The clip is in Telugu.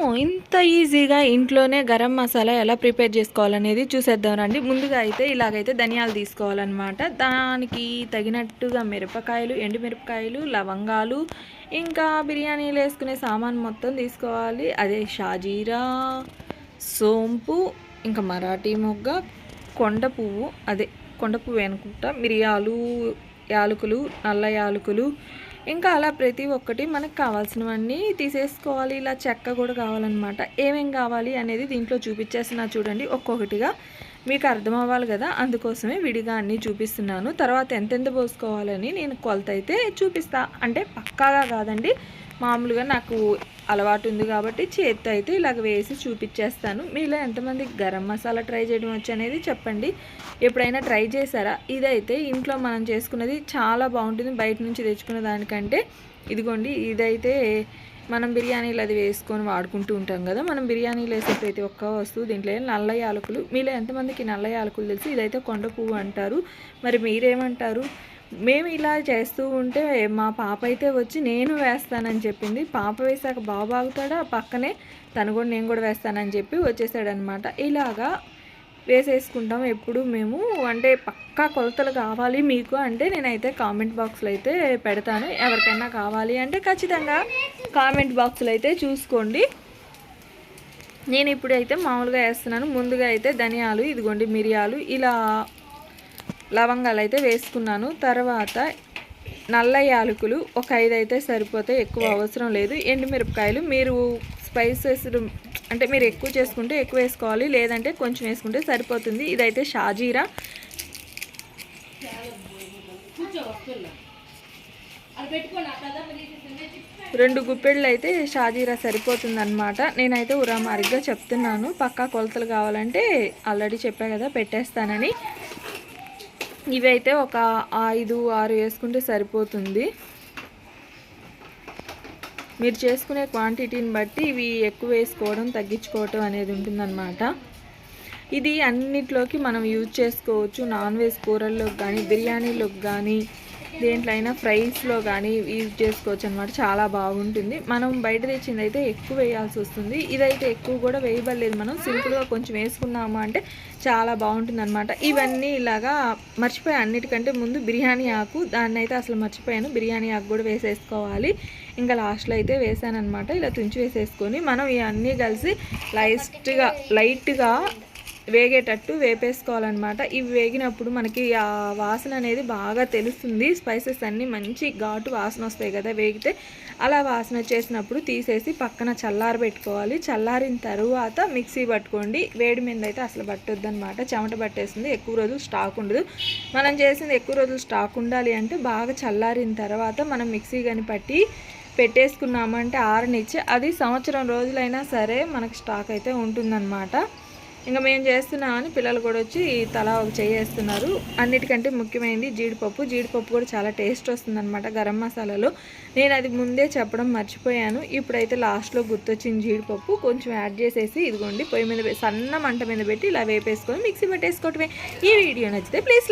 మనము ఇంత ఈజీగా ఇంట్లోనే గరం మసాలా ఎలా ప్రిపేర్ చేసుకోవాలనేది చూసేద్దాం రండి. ముందుగా అయితే ఇలాగైతే ధనియాలు తీసుకోవాలన్నమాట. దానికి తగినట్టుగా మిరపకాయలు ఎండుమిరపకాయలు లవంగాలు ఇంకా బిర్యానీలు వేసుకునే సామాన్ మొత్తం తీసుకోవాలి. అదే షాజీరా సోంపు ఇంకా మరాఠీ మొగ్గ కొండ పువ్వు అదే కొండ పువ్వు అనుకుంటా మిరియాలు యాలకులు నల్ల యాలకులు ఇంకా అలా ప్రతి ఒక్కటి మనకు కావాల్సినవన్నీ తీసేసుకోవాలి. ఇలా చెక్క కూడా కావాలన్నమాట. ఏమేం కావాలి అనేది దీంట్లో చూపించేస్తున్నా చూడండి. ఒక్కొక్కటిగా మీకు అర్థం అవ్వాలి కదా. అందుకోసమే విడిగా అన్నీ చూపిస్తున్నాను. తర్వాత ఎంతెంత పోసుకోవాలని నేను కొలత అయితే చూపిస్తా. అంటే పక్కాగా కాదండి. మామూలుగా నాకు అలవాటు ఉంది కాబట్టి చేత్తో అయితే ఇలాగ వేసి చూపించేస్తాను. మీలో ఎంతమంది గరం మసాలా ట్రై చేయడం వచ్చి అనేది చెప్పండి. ఎప్పుడైనా ట్రై చేశారా? ఇదైతే ఇంట్లో మనం చేసుకున్నది చాలా బాగుంటుంది. బయట నుంచి తెచ్చుకున్న దానికంటే ఇదిగోండి ఇదైతే మనం బిర్యానీలు అది వేసుకొని వాడుకుంటూ ఉంటాం కదా. మనం బిర్యానీలు వేసే ప్రతి ఒక్క వస్తువు దీంట్లో నల్ల యాలకులు. మీలో ఎంతమందికి నల్ల యాలకులు తెలుసు? ఇదైతే కొండ పువ్వు అంటారు. మరి మీరేమంటారు? మేము ఇలా చేస్తూ ఉంటే మా పాప అయితే వచ్చి నేను వేస్తానని చెప్పింది. పాప వేసాక బాబు ఆగుతాడా? పక్కనే తను కూడా నేను కూడా వేస్తానని చెప్పి వచ్చేసాడనమాట. ఇలాగా వేసేసుకుంటాం ఎప్పుడు మేము. అంటే పక్కా కొలతలు కావాలి మీకు అంటే నేనైతే కామెంట్ బాక్స్లో అయితే పెడతాను. ఎవరికైనా కావాలి అంటే ఖచ్చితంగా కామెంట్ బాక్స్లో అయితే చూసుకోండి. నేను ఇప్పుడైతే మామూలుగా వేస్తున్నాను. ముందుగా అయితే ధనియాలు ఇదిగోండి మిరియాలు ఇలా లవంగాలు అయితే వేసుకున్నాను. తర్వాత నల్ల యాలకులు ఒక ఐదు అయితే సరిపోతే ఎక్కువ అవసరం లేదు. ఎండుమిరపకాయలు మీరు స్పైసెస్ అంటే మీరు ఎక్కువ చేసుకుంటే ఎక్కువ వేసుకోవాలి. లేదంటే కొంచెం వేసుకుంటే సరిపోతుంది. ఇదైతే షాజీరా. రెండు గుప్పెళ్ళు అయితే షాజీరా సరిపోతుంది అనమాట నేనైతే ఉరామారిగ్గా చెప్తున్నాను. పక్కా కొలతలు కావాలంటే ఆల్రెడీ చెప్పా కదా పెట్టేస్తానని. ఇవైతే ఒక ఐదు ఆరు వేసుకుంటే సరిపోతుంది. మీరు చేసుకునే క్వాంటిటీని బట్టి ఇవి ఎక్కువ వేసుకోవడం తగ్గించుకోవటం అనేది ఉంటుందన్నమాట. ఇది అన్నిట్లోకి మనం యూజ్ చేసుకోవచ్చు. నాన్ వెజ్ కూరల్లోకి కానీ బిర్యానీలోకి కానీ దేంట్లో అయినా ఫ్రైస్లో కానీ యూజ్ చేసుకోవచ్చు అనమాట చాలా బాగుంటుంది. మనం బయట తెచ్చింది అయితే ఎక్కువ వేయాల్సి వస్తుంది. ఇదైతే ఎక్కువ కూడా వేయబడలేదు. మనం సింపుల్గా కొంచెం వేసుకున్నాము అంటే చాలా బాగుంటుంది అనమాట ఇవన్నీ ఇలాగా మర్చిపోయి అన్నిటికంటే ముందు బిర్యానీ ఆకు దాన్ని అయితే అసలు మర్చిపోయాను. బిర్యానీ ఆకు కూడా వేసేసుకోవాలి. ఇంకా లాస్ట్లో అయితే వేసాను అనమాట ఇలా తుంచి వేసేసుకొని మనం ఇవన్నీ కలిసి లైట్గా లైట్గా వేగేటట్టు వేపేసుకోవాలన్నమాట. ఇవి వేగినప్పుడు మనకి ఆ వాసన అనేది బాగా తెలుస్తుంది. స్పైసెస్ అన్నీ మంచి ఘాటు వాసన వస్తాయి కదా వేగితే. అలా వాసన చేసినప్పుడు తీసేసి పక్కన చల్లారబెట్టుకోవాలి చల్లారిన తర్వాత మిక్సీ పట్టుకోండి. వేడి మీద అయితే అసలు పట్టొద్దు అనమాట చెమట పట్టేస్తుంది. ఎక్కువ రోజులు స్టాక్ ఉండదు. మనం చేసింది ఎక్కువ రోజులు స్టాక్ ఉండాలి అంటే బాగా చల్లారిన తర్వాత మనం మిక్సీ కానీ పట్టి పెట్టేసుకున్నామంటే ఆరనిచ్చి అది సంవత్సరం రోజులైనా సరే మనకు స్టాక్ అయితే ఉంటుందన్నమాట. ఇంకా మేము చేస్తున్నామని పిల్లలు కూడా వచ్చి తలా ఒక చేస్తున్నారు అన్నిటికంటే ముఖ్యమైనది జీడిపప్పు. జీడిపప్పు కూడా చాలా టేస్ట్ వస్తుందన్నమాట గరం మసాలాలో. నేను అది ముందే చెప్పడం మర్చిపోయాను. ఇప్పుడైతే లాస్ట్లో గుర్తొచ్చింది జీడిపప్పు. కొంచెం యాడ్ చేసేసి ఇదిగోండి పొయ్యి మీద సన్న మంట మీద పెట్టి ఇలా వేపేసుకొని మిక్సీ పెట్టేసుకోవటమే. ఈ వీడియో నచ్చితే ప్లీజ్